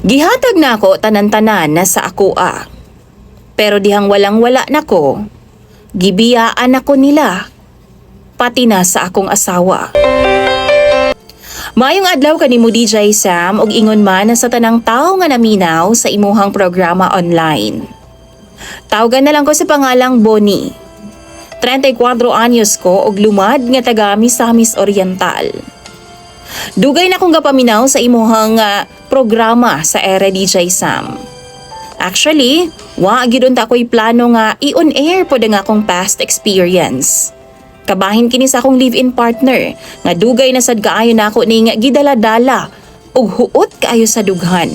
Gihatag na ako tanan-tanan na sa ako ah. Pero dihang walang-wala na ko, gibiyaan ako nila, pati na sa akong asawa. Mayong adlaw kanimo DJ Sam ug ingon man sa tanang tawo nga naminaw sa imuhang programa online. Tawagan na lang ko sa pangalang Bonnie. 34 anyos ko ug lumad nga taga Misamis Oriental. Dugay na kong gapaminaw sa imuhang ah, programa sa Era DJ Sam. Actually, wa gyud unta ko'y plano nga i-on air pod ang akong past experience. Kabahin kini sa akong live-in partner nga dugay na sad kaayo na ako ning gidala-dala ug huot kaayo sa dughan.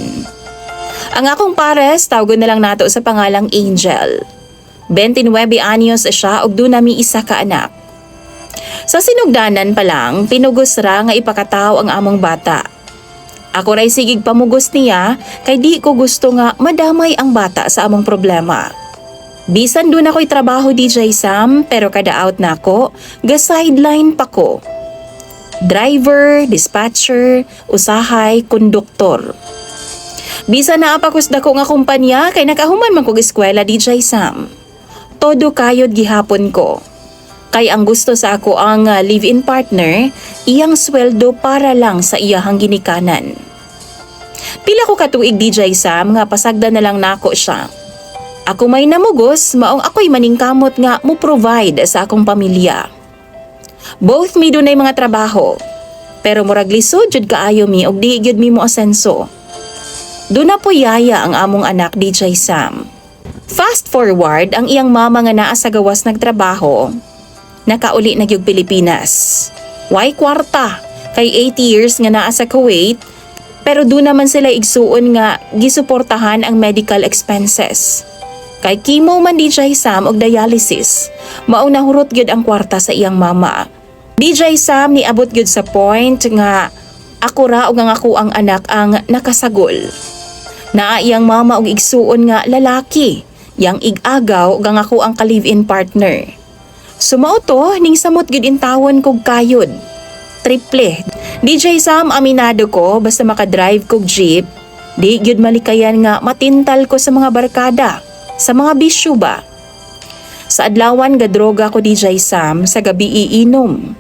Ang akong pares tawgon na lang nato sa pangalang Angel. 29 anyos siya ug doon nami isa ka anak. Sa sinugdanan pa lang, pinugos ra nga ipakataw ang among bata. Ako ray sigig pamugos niya kay di ko gusto nga madamay ang bata sa among problema. Bisan doon ako'y trabaho DJ Sam pero kada out na ako, ga sideline pa ko. Driver, dispatcher, usahay, konduktor. Bisan na apakus dako nga kumpanya kay nakahuman man kog eskwela DJ Sam. Todo kayod gihapon ko. Kay ang gusto sa ako ang uh, live-in partner, iyang sweldo para lang sa iyahang ginikanan. Pila ko katuig DJ Sam nga pasagda na lang nako siya. Ako may namugos, maong ako'y maningkamot nga mo provide sa akong pamilya. Both mi dunay mga trabaho, pero murag lisod jud kaayo mi og di gyud mi mo asenso. Doon na po yaya ang among anak DJ Sam. Fast forward, ang iyang mama nga naa sa gawas nagtrabaho, nakauli na gyud Pilipinas. Why kwarta? Kay 8 years nga naa sa Kuwait, pero doon naman sila igsuon nga gisuportahan ang medical expenses. Kay chemo man DJ Sam og dialysis, mao nahurot gyud ang kwarta sa iyang mama. DJ Sam ni abot gyud sa point nga ako ra og ang ako ang anak ang nakasagol. Naa iyang mama og igsuon nga lalaki, yang igagaw ug ang ako ang ka-live-in partner. Sumao to ning samot gyud intawon kog kayod. Triple. DJ Sam aminado ko basta makadrive kog jeep, di gyud malikayan nga matintal ko sa mga barkada, sa mga bisyo ba. Sa adlawan ga droga ko DJ Sam sa gabi iinom.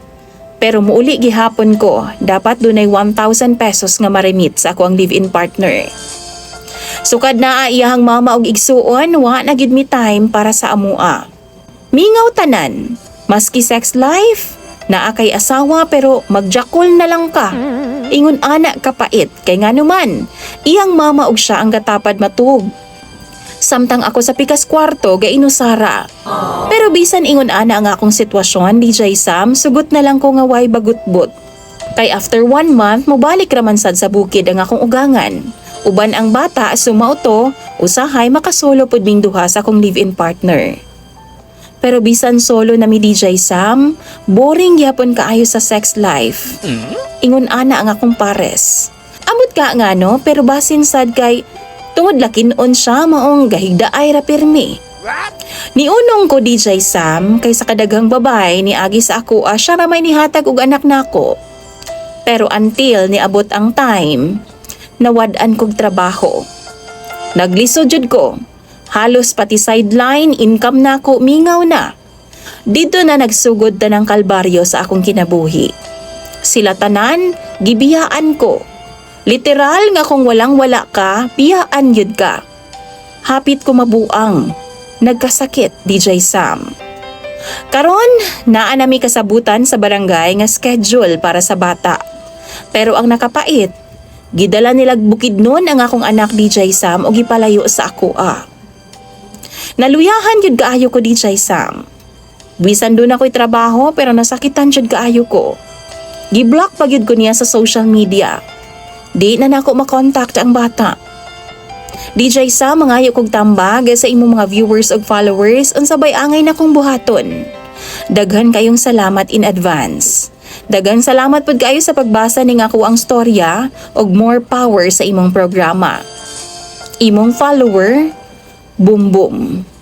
Pero muuli gihapon ko, dapat dunay 1,000 pesos nga maremit sa ako ang live-in partner. Sukad na iyahang mama og igsuon, wa na gid mi time para sa amua. Mingaw tanan, maski sex life, naa kay asawa pero magjakol na lang ka. Ingon ana kapait kay nga naman, iyang mama og siya ang katapad matug. Samtang ako sa pikas kwarto ga inusara. Pero bisan ingon ana ang akong sitwasyon, DJ Sam, sugot na lang ko nga way bagutbot. Kay after one month, mobalik raman sad sa bukid ang akong ugangan. Uban ang bata sumauto, usahay makasolo pud ming duha sa akong live-in partner. Pero bisan solo na mi DJ Sam, boring gyapon kaayo sa sex life. Ingon ana ang akong pares. Amot ka nga no, pero basin sad kay tungod lakin-on siya maong gahigda ay ra pirmi. Niunong ko DJ Sam kay sa kadaghang babae ni agi sa ako ah, siya ra may nihatag og anak nako. Pero until niabot ang time, nawad-an kog trabaho. Naglisod jud ko. Halos pati sideline income nako mingaw na. Dito na nagsugod ta ng kalbaryo sa akong kinabuhi. Sila tanan, gibiyaan ko. Literal nga kung walang wala ka, biyaan yun ka. Hapit ko mabuang. Nagkasakit, DJ Sam. Karon, naa nami kasabutan sa barangay nga schedule para sa bata. Pero ang nakapait, gidala nilag bukid nun ang akong anak DJ Sam o gipalayo sa ako ah. Naluyahan yun kaayo ko DJ Sam. Bisan doon ako'y trabaho pero nasakitan jud kaayo ko. Gi-block pa gyud ko niya sa social media. Di na nako makontak ang bata. DJ Sam, mangayo kog tambag sa imong mga viewers ug followers unsabay angay na kong buhaton. Daghan kayong salamat in advance. Daghan salamat pud kayo sa pagbasa ning ako ang storya ug more power sa imong programa. Imong follower, Boom Boom.